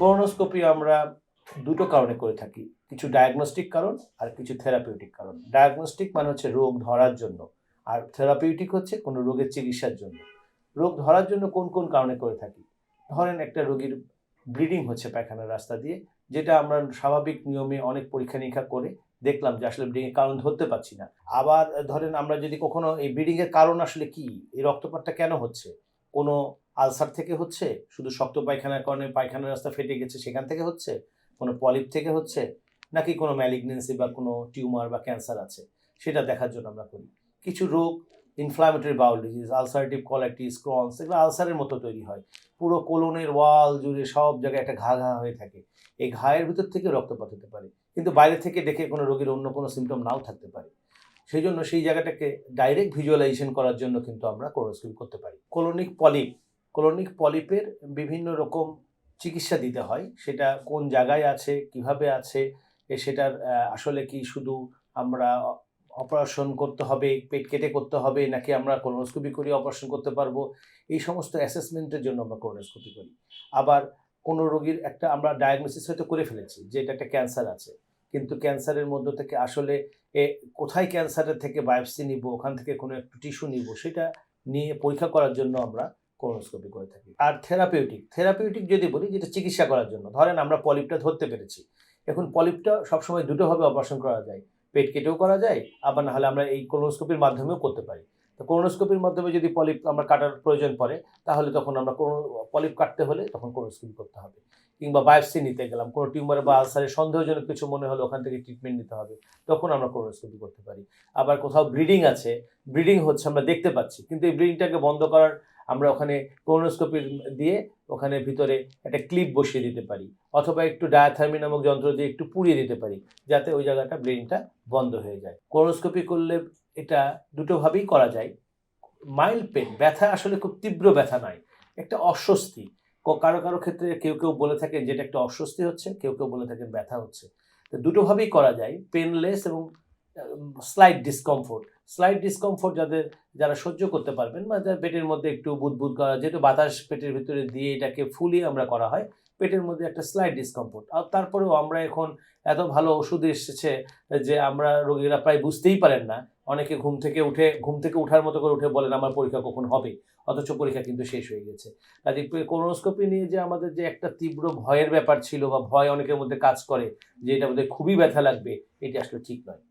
কোরোনোস্কোপি আমরা দুটো কারণে করে থাকি। কিছু ডায়াগনস্টিক কারণ আর কিছু থেরাপিউটিক কারণ। ডায়াগনস্টিক মানে হচ্ছে রোগ ধরার জন্য আর থেরাপিউটিক হচ্ছে কোনো রোগের চিকিৎসার জন্য। রোগ ধরার জন্য কোন কোন কারণে করে থাকি? ধরেন একটা রোগীর ব্লিডিং হচ্ছে পায়খানার রাস্তা দিয়ে, যেটা আমরা স্বাভাবিক নিয়মে অনেক পরীক্ষা নিরীক্ষা করে দেখলাম যে আসলে ব্লিডিংয়ের কারণ ধরতে পারছি না। আবার ধরেন আমরা যদি কখনো এই ব্লিডিংয়ের কারণ আসলে কি? এই রক্তপাতটা কেন হচ্ছে? কোনো আলসার থেকে হচ্ছে, শুধু শক্ত পায়খানার কারণে পায়খানার রাস্তা ফেটে গেছে, সেখান থেকে হচ্ছে, কোনো পলিপ থেকে হচ্ছে, নাকি কোনো ম্যালিগনেন্সি বা কোনো টিউমার বা ক্যান্সার আছে, সেটা দেখার জন্য আমরা করি। কিছু রোগ inflammatory bowel disease ulcerative colitis Crohn's এগুলো আলসারের মতো তৈরি হয়। পুরো কোলনের ওয়াল জুড়ে সব জায়গায় একটা ঘা ঘা হয়ে থাকে। এই ঘায়ের ভিতর থেকে রক্তপাত হতে পারে, কিন্তু বাইরে থেকে দেখে কোনো রোগীর অন্য কোনো সিমটম নাও থাকতে পারে। সেই জন্য সেই জায়গাটাকে ডাইরেক্ট ভিজুয়ালাইজেশন করার জন্য কিন্তু আমরা কোলোনোস্কোপি করতে পারি। কোলোনিক পলিপ কোলনিক পলিপের বিভিন্ন রকম চিকিৎসা দিতে হয়। সেটা কোন জায়গায় আছে, কীভাবে আছে সেটার আসলে কি শুধু আমরা অপারেশন করতে হবে, পেট কেটে করতে হবে, নাকি আমরা কোলোনোস্কোপি করে অপারেশন করতে পারব? এই সমস্ত অ্যাসেসমেন্টের জন্য আমরা কোলোনোস্কোপি করি। আবার কোনো রোগীর একটা আমরা ডায়াগনোসিস হয়তো করে ফেলেছি যে এটা একটা ক্যান্সার আছে। কিন্তু ক্যান্সারের মধ্য থেকে আসলে এ কোথায় ক্যান্সারের থেকে বায়োপসি নিব, ওখান থেকে কোনো একটু টিস্যু নিব, সেটা নিয়ে পরীক্ষা করার জন্য আমরা কোলোনোস্কোপি করে থাকি। আর থেরাপিউটিক থেরাপিউটিক যদি বলি যেটা চিকিৎসা করার জন্য, ধরেন আমরা পলিপটা ধরতে পেরেছি। এখন পলিপটা সবসময় দুটোভাবে অপারেশন করা যায়। পেট কেটেও করা যায়, আবার না হলে আমরা এই কোলোনোস্কোপির মাধ্যমেও করতে পারি। তো কোলোনোস্কোপির মাধ্যমে যদি পলিপ আমরা কাটার প্রয়োজন পড়ে, তাহলে তখন আমরা কোনো পলিপ কাটতে হলে তখন কোলোনোস্কোপি করতে হবে। কিংবা বায়োপসি নিতে গেলাম, কোনো টিউমার বা আলসারের সন্দেহজনক কিছু মনে হলে ওখান থেকে ট্রিটমেন্ট নিতে হবে, তখন আমরা কোলোনোস্কোপি করতে পারি। আবার কোথাও ব্লিডিং আছে ব্লিডিং হচ্ছে আমরা দেখতে পাচ্ছি, কিন্তু এই ব্লিডিংটাকে বন্ধ করার আমরা ওখানে কোলোনোস্কোপি দিয়ে ওখানে ভিতরে একটা ক্লিপ বসিয়ে দিতে পারি, অথবা একটু ডায়াথার্মি নামক যন্ত্র দিয়ে একটু পুড়িয়ে দিতে পারি, যাতে ওই জায়গাটা ব্লিডিংটা বন্ধ হয়ে যায়। কোলোনোস্কোপি করলে এটা দুটোভাবেই করা যায় মাইল্ড পেন ব্যথা আসলে খুব তীব্র ব্যথা নয়, একটা অস্বস্তি। কারও কারও ক্ষেত্রে কেউ কেউ বলে থাকেন যেটা একটা অস্বস্তি হচ্ছে, কেউ কেউ বলে থাকেন ব্যথা হচ্ছে। তো দুটোভাবেই করা যায় পেনলেস এবং স্লাইড ডিসকমফোর্ট স্লাইড ডিসকমফোর্ট যাদের, যারা সহ্য করতে পারবেন বা যাদের পেটের মধ্যে একটু বুদবুদ করা, যেহেতু বাতাস পেটের ভিতরে দিয়ে এটাকে ফুলিয়ে আমরা করা হয়, পেটের মধ্যে একটা স্লাইড ডিসকমফোর্ট আর তারপরেও আমরা এখন এত ভালো ওষুধ এসেছে যে আমরা রোগীরা প্রায় বুঝতেই পারেন না। অনেকে ঘুম থেকে উঠে, ঘুম থেকে উঠার মতো করে উঠে বলেন, আমার পরীক্ষা কখন হবে? অথচ পরীক্ষা কিন্তু শেষ হয়ে গেছে। কাজে কোলোনোস্কোপি নিয়ে যে আমাদের যে একটা তীব্র ভয়ের ব্যাপার ছিল বা ভয় অনেকের মধ্যে কাজ করে, যে এটা বোধহয় খুবই ব্যথা লাগবে, এটি আসলে ঠিক নয়।